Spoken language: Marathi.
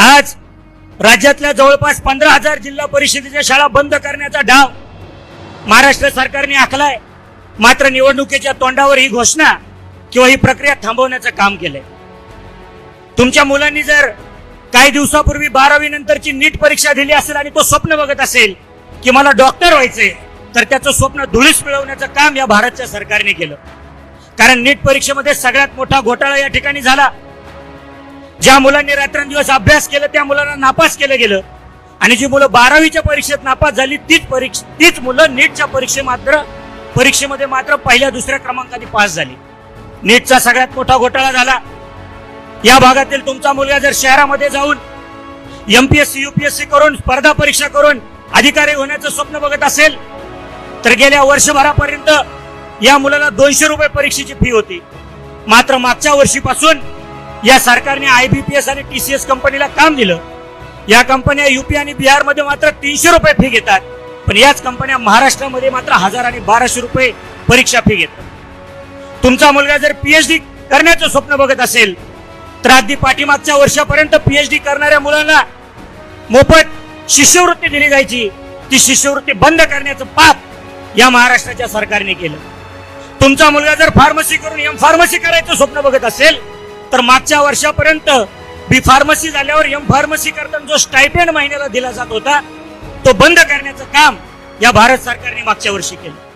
आज राज्यातल्या जवळपास पंधरा हजार जिल्हा परिषदेच्या शाळा बंद करण्याचा डाव महाराष्ट्र सरकारने आखलाय. मात्र निवडणुकीच्या तोंडावर ही घोषणा किंवा ही प्रक्रिया थांबवण्याचं काम केलंय. तुमच्या मुलांनी जर काही दिवसापूर्वी बारावी नंतरची नीट परीक्षा दिली असेल आणि तो स्वप्न बघत असेल की मला डॉक्टर व्हायचंय तर त्याचं स्वप्न धुळीस मिळवण्याचं काम या भारतच्या सरकारने केलं. कारण नीट परीक्षेमध्ये सगळ्यात मोठा घोटाळा या ठिकाणी झाला. ज्या मुलांनी रात्रंदिवस अभ्यास केला त्या मुलांना नापास केलं गेलं. आणि जी मुलं बारावीच्या परीक्षेत नापास झाली तीच परीक्षा तीच मुलं नीटच्या परीक्षे मात्र परीक्षेमध्ये मात्र पहिल्या दुसऱ्या क्रमांकाने पास झाली. नीटचा सगळ्यात मोठा घोटाळा झाला. या भागातील तुमचा मुलगा जर शहरामध्ये जाऊन एमपीएससी युपीएससी करून स्पर्धा परीक्षा करून अधिकारी होण्याचं स्वप्न बघत असेल तर गेल्या वर्षभरापर्यंत या मुलाला दोनशे रुपये परीक्षेची फी होती. मात्र मागच्या वर्षीपासून या सरकारने आयबीपीएस आणि टीसीएस कंपनीला काम दिलं. या कंपन्या युपी आणि बिहारमध्ये मात्र तीनशे रुपये फी घेतात. पण याच कंपन्या महाराष्ट्रामध्ये मात्र हजार आणि बाराशे रुपये परीक्षा फी घेतात. तुमचा मुलगा जर पीएचडी करण्याचं स्वप्न बघत असेल तर अगदी पाठीमागच्या वर्षापर्यंत पीएचडी करणाऱ्या मुलांना मोफत शिष्यवृत्ती दिली जायची. ती शिष्यवृत्ती बंद करण्याचं पाप या महाराष्ट्राच्या सरकारने केलं. तुमचा मुलगा जर फार्मसी करून एम फार्मसी करायचं स्वप्न बघत असेल तर मागच्या वर्षापर्यंत बी फार्मसी झाल्यावर एम फार्मसी करताना जो स्टायपेंड महिन्याला दिला जात होता तो बंद करण्याचं काम या भारत सरकारने मागच्या वर्षी केलं.